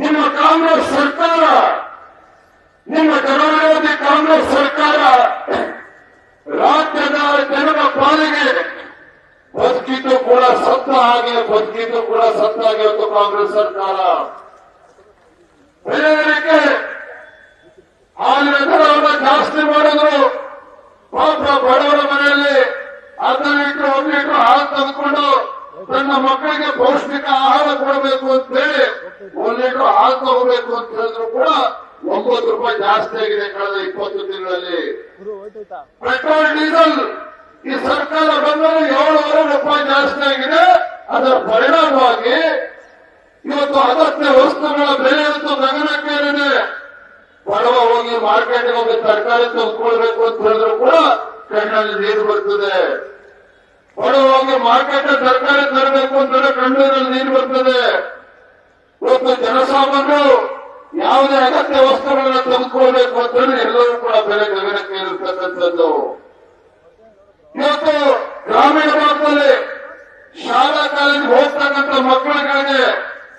ನಿಮ್ಮ ಕಾಂಗ್ರೆಸ್ ಸರ್ಕಾರ, ನಿಮ್ಮ ಜನವಿರೋಧಿ ಕಾಂಗ್ರೆಸ್ ಸರ್ಕಾರ ರಾಜ್ಯದ ಜನರ ಪಾಲಿಗೆ ಬದುಕಿದ್ದು ಕೂಡ ಸತ್ತ ಹಾಗೆ, ಬದುಕಿದ್ದು ಕೂಡ ಸತ್ತ ಇವತ್ತು ಕಾಂಗ್ರೆಸ್ ಸರ್ಕಾರ. ಬೆಲೆ ಆ ದರವನ್ನು ಜಾಸ್ತಿ ಮಾಡಿದ್ರು, ಪಾಪ ಬಡವರ ಮನೆಯಲ್ಲಿ ಅರ್ಧ ಲೀಟರ್, ಒಂದು ಲೀಟರ್ ಹಾಲು ತಂದುಕೊಂಡು ತನ್ನ ಮಕ್ಕಳಿಗೆ ಪೌಷ್ಟಿಕ ಆಹಾರ ಕೊಡಬೇಕು ಅಂತ ಹೇಳಿ ಒಂದ್ ಲೀಟರ್ ಹಾಲು ತಗೋಬೇಕು ಅಂತ ಹೇಳಿದ್ರು ಕೂಡ ಒಂಬತ್ತು ರೂಪಾಯಿ ಜಾಸ್ತಿ ಆಗಿದೆ ಕಳೆದ ಇಪ್ಪತ್ತು ತಿಂಗಳಲ್ಲಿ. ಪೆಟ್ರೋಲ್ ಡೀಸೆಲ್ ಈ ಸರ್ಕಾರ ಬಂದರೆ ಏಳುವರೆ ರೂಪಾಯಿ ಜಾಸ್ತಿ ಆಗಿದೆ. ಅದರ ಪರಿಣಾಮವಾಗಿ ಇವತ್ತು ಅಗತ್ಯ ವಸ್ತುಗಳ ಬೆಲೆ ಅಂತೂ ಗಗನಕ್ಕೇರಿದೆ ಬಡವ ಹೋಗಿ ಮಾರ್ಕೆಟ್ಗೆ ಹೋಗಿ ತರಕಾರಿ ತೆಗೆದುಕೊಳ್ಬೇಕು ಅಂತ ಹೇಳಿದ್ರು ಕೂಡ ಕಣ್ಣಲ್ಲಿ ನೀರು ಬರ್ತದೆ. ಬಡವ ಹೋಗಿ ಮಾರ್ಕೆಟ್ ತರಕಾರಿ ತರಬೇಕು ಅಂತಂದ್ರೆ ಕಣ್ಣೀರಲ್ಲಿ ನೀರು ಬರ್ತದೆ ಇವತ್ತು ಜನಸಾಮಾನ್ಯರು ಯಾವುದೇ ಅಗತ್ಯ ವಸ್ತುಗಳನ್ನು ತೆಗೆದುಕೊಳ್ಬೇಕು ಅಂತಂದ್ರೆ ಎಲ್ಲರೂ ಕೂಡ ಬೆಲೆ ಗಗನಕ್ಕೆ ಇರತಕ್ಕಂಥದ್ದು. ಇವತ್ತು ಗ್ರಾಮೀಣ ಭಾಗದಲ್ಲಿ ಶಾಲಾ ಕಾಲೇಜ್ ಹೋಗ್ತಕ್ಕಂಥ ಮಕ್ಕಳುಗಳಿಗೆ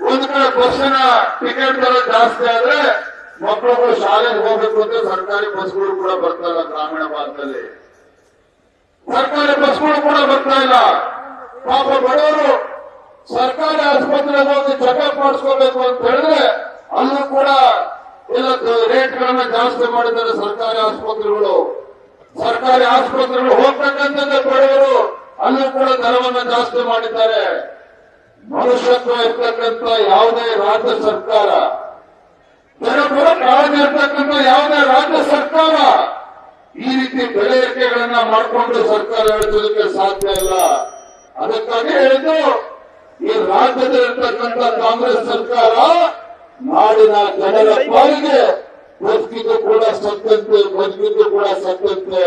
ಒಂದು ಕಡೆ ಬಸ್ಸಿನ ಟಿಕೆಟ್ ದರ ಜಾಸ್ತಿ ಆದ್ರೆ ಮಕ್ಕಳುಗಳು ಶಾಲೆಗೆ ಹೋಗಬೇಕು ಅಂತ ಸರ್ಕಾರಿ ಬಸ್ಗಳು ಕೂಡ ಬರ್ತಾ ಇಲ್ಲ ಗ್ರಾಮೀಣ ಭಾಗದಲ್ಲಿ. ಸರ್ಕಾರಿ ಬಸ್ಗಳು ಕೂಡ ಬರ್ತಾ ಇಲ್ಲ. ಪಾಪ ಬಡವರು ಸರ್ಕಾರಿ ಆಸ್ಪತ್ರೆ ಹೋಗಿ ಚೆಕಪ್ ಮಾಡಿಸ್ಕೋಬೇಕು ಅಂತ ಹೇಳಿದ್ರೆ ಅಲ್ಲೂ ಕೂಡ ಎಲ್ಲ ರೇಟ್ಗಳನ್ನ ಜಾಸ್ತಿ ಮಾಡಿದ್ದಾರೆ ಸರ್ಕಾರಿ ಆಸ್ಪತ್ರೆಗಳು. ಸರ್ಕಾರಿ ಆಸ್ಪತ್ರೆಗಳು ಹೋಗ್ತಕ್ಕಂಥದ್ದೇ ಬಡವರು ಅಲ್ಲೂ ಕೂಡ ದರವನ್ನ ಜಾಸ್ತಿ ಮಾಡಿದ್ದಾರೆ. ಮನುಷ್ಯತ್ವ ಇರ್ತಕ್ಕಂಥ ಯಾವುದೇ ರಾಜ್ಯ ಸರ್ಕಾರ ಜನಪರ ಕಾಳಜಿ ಇರ್ತಕ್ಕಂಥ ಯಾವುದೇ ರಾಜ್ಯ ಸರ್ಕಾರ ಈ ರೀತಿ ಬೆಲೆ ಮಾಡಿಕೊಂಡು ಸರ್ಕಾರ ನಡೆಸೋದಕ್ಕೆ ಸಾಧ್ಯ ಇಲ್ಲ. ಅದಕ್ಕಾಗಿ ಹೇಳಿದ್ದು ಈ ರಾಜ್ಯದಲ್ಲಿರ್ತಕ್ಕಂಥ ಕಾಂಗ್ರೆಸ್ ಸರ್ಕಾರ ನಾಡಿನ ಜನರ ಪಾಲಿಗೆ ಬದುಕಿದ್ದು ಕೂಡ ಸತ್ತಂತೆ ಬದುಕಿದ್ದು ಕೂಡ ಸತ್ತಂತೆ